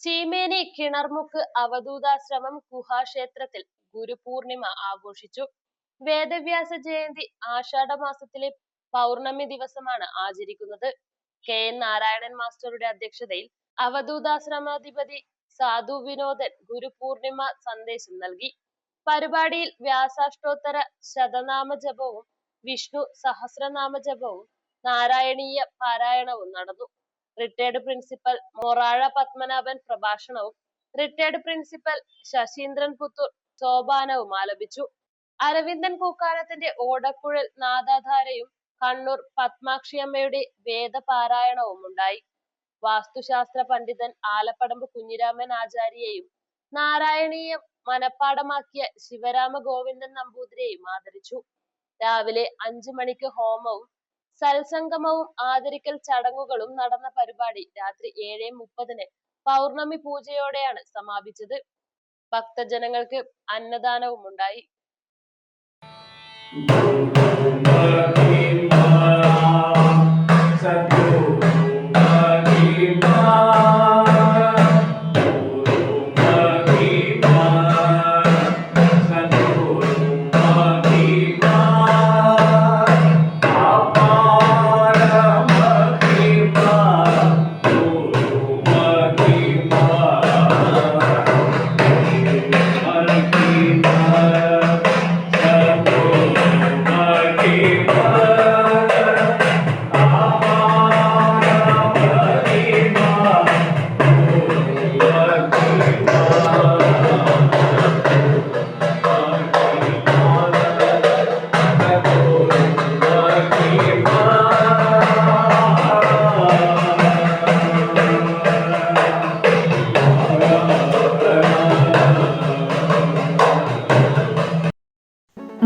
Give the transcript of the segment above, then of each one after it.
ചീമേനി കിണർമുക്ക് അവധൂതാശ്രമം ഗുഹാക്ഷേത്രത്തിൽ ഗുരുപൂർണിമ ആഘോഷിച്ചു. വേദവ്യാസ ജയന്തി ആഷാഢമാസത്തിലെ പൗർണമി ദിവസമാണ് ആചരിക്കുന്നത്. കെ. എൻ. നാരായണൻ മാസ്റ്ററുടെ അധ്യക്ഷതയിൽ അവധൂതാശ്രമാധിപതി സാധു വിനോദൻ ഗുരുപൂർണിമ സന്ദേശം നൽകി. പരിപാടിയിൽ വ്യാസാഷ്ടോത്തര ശതനാമ ജപവും വിഷ്ണു സഹസ്രനാമ ജപവും നാരായണീയ പാരായണവും നടന്നു. റിട്ടയർഡ് പ്രിൻസിപ്പൽ മൊറാഴ പത്മനാഭൻ പ്രഭാഷണവും റിട്ടയർഡ് പ്രിൻസിപ്പൽ ശശീന്ദ്രൻ പുത്തൂർ സോപാനവും ആലപിച്ചു. അരവിന്ദൻ പൂക്കാലത്തിന്റെ ഓടക്കുഴൽ നാദാധാരയും കണ്ണൂർ പത്മാക്ഷിയമ്മയുടെ വേദപാരായണവും ഉണ്ടായി വാസ്തുശാസ്ത്ര പണ്ഡിതൻ ആലപ്പടമ്പ് കുഞ്ഞിരാമൻ ആചാര്യയെയും നാരായണീയം മനപ്പാടമാക്കിയ ശിവരാമ ഗോവിന്ദൻ നമ്പൂതിരിയെയും ആദരിച്ചു. രാവിലെ അഞ്ചു മണിക്ക് ഹോമവും സൽസംഗമവും ആദരിക്കൽ ചടങ്ങുകളും നടന്ന പരിപാടി രാത്രി ഏഴ് മുപ്പതിന് പൗർണമി പൂജയോടെയാണ് സമാപിച്ചത്. ഭക്തജനങ്ങൾക്ക് അന്നദാനവും ഉണ്ടായി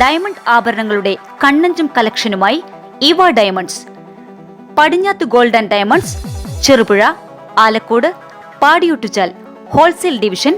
ഡയമണ്ട് ആഭരണങ്ങളുടെ കണ്ണഞ്ചും കളക്ഷനുമായി ഇവ diamonds. Padinjath gold and diamonds Cherupuzha Alakode Padiyottuchal wholesale division